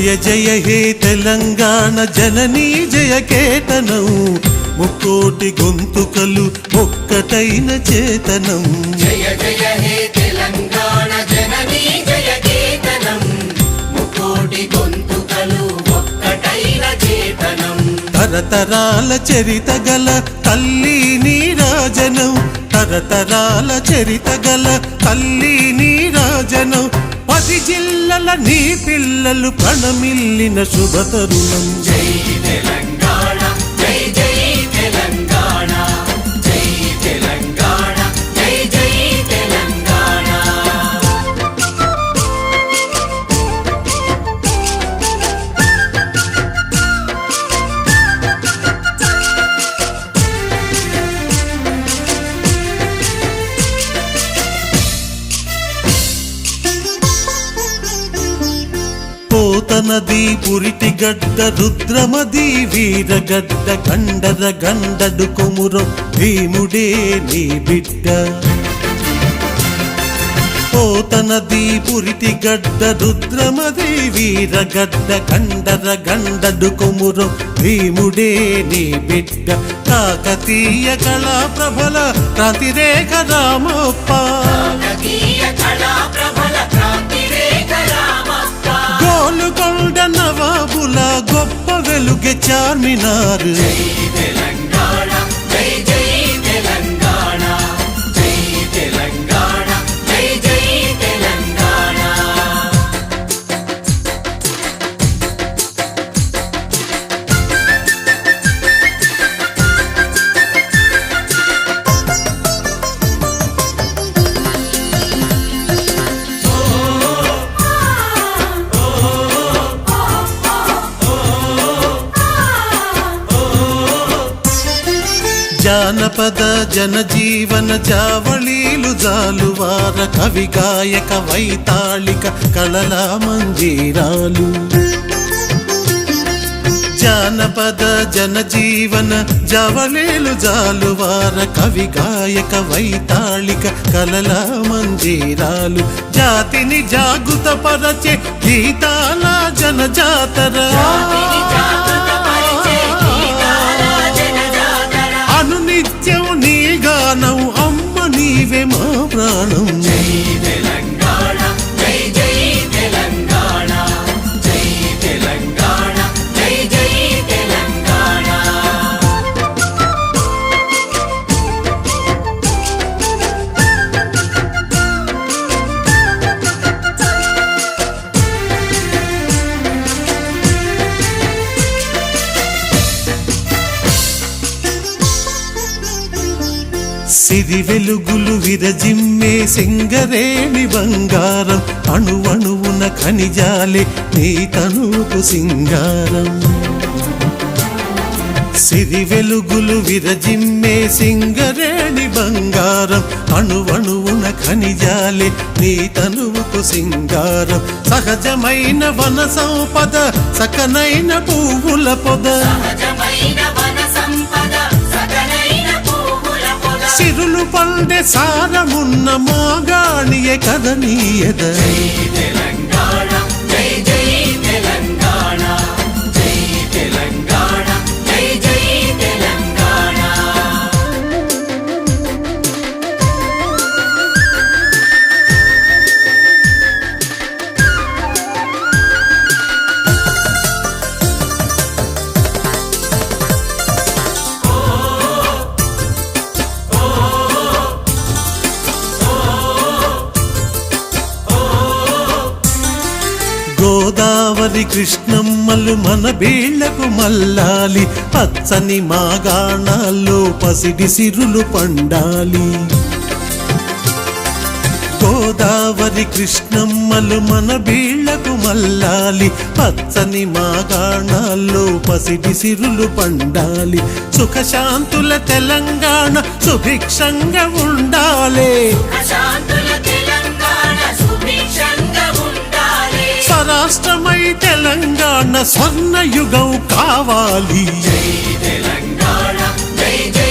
జయ జయ హే తెలంగాణ జననీ జయ కేతనం. ముక్కోటి గొంతుకలు ఒక్కటైన చేతనం. జయ జయ హే తెలంగాణ జననీ జయ కేతనం. ముకోటి గొంతుకలు ఒక్కటైన చేతనం. తరతరాల చరిత గల తల్లి నీరాజనం. తరతరాల చరిత గల తల్లి నీరాజనం. పది జిల్లల నీ పిల్లలు ప్రణమిల్లిన శుభతరుణం జై తెలంగాణ. పోతనది పురిటి రుద్రమది వీరగడ్డ కండర గండడు కొమురం భీముడే నీ బిడ్డ. పోతనది పురిటి గడ్డ రుద్రమది వీరగడ్డ కండర గండడు కొమురం భీముడే నీ బిడ్డ. కాకతీయ కళా ప్రభల క్రాంతిరేఖ రామప్ప के चार मीनार। जय జానపద జనజీవన జావళీలు జాలువార కవి గాయక వైతాళిక కళల మంజీరాలు. జానపద జనజీవన జవళీలు జాలువార కవి గాయక వైతాళిక కలల మంజీరాలు. జాతిని జాగృత పరచే గీతాల జనజాతర. canım సిరి వెలుగులు విరజిమ్మే సింగరేణి బంగారం. అణువణువున ఖనిజాలే నీ తనుకు సింగారం. సిరి వెలుగులు విరజిమ్మే సింగరేణి బంగారం. అణువణువున ఖనిజాలే నీ తనువుకు సింగారం. సహజమైన వన సంపద సకనైన పువ్వుల పొద. సహజమైన వన సిరులు పండే సారమున్న మాగాణియే కదనీయద గోదావరి కృష్ణమ్మలు మన బీళ్ళకు మల్లాలి. పచ్చని మాగాణాల్లో పసిడి సిరులు పండాలి. గోదావరి కృష్ణమ్మలు మన బీళ్ళకు మల్లాలి. పచ్చని మాగాణాల్లో పసిడి సిరులు పండాలి. సుఖశాంతుల తెలంగాణ సుభిక్షంగా ఉండాలి. అశాంతుల తెలంగాణ సుభిక్షంగా రాష్ట్రమై తెలంగాణ స్వర్ణయుగం కావాలి. జై తెలంగాణ జై జై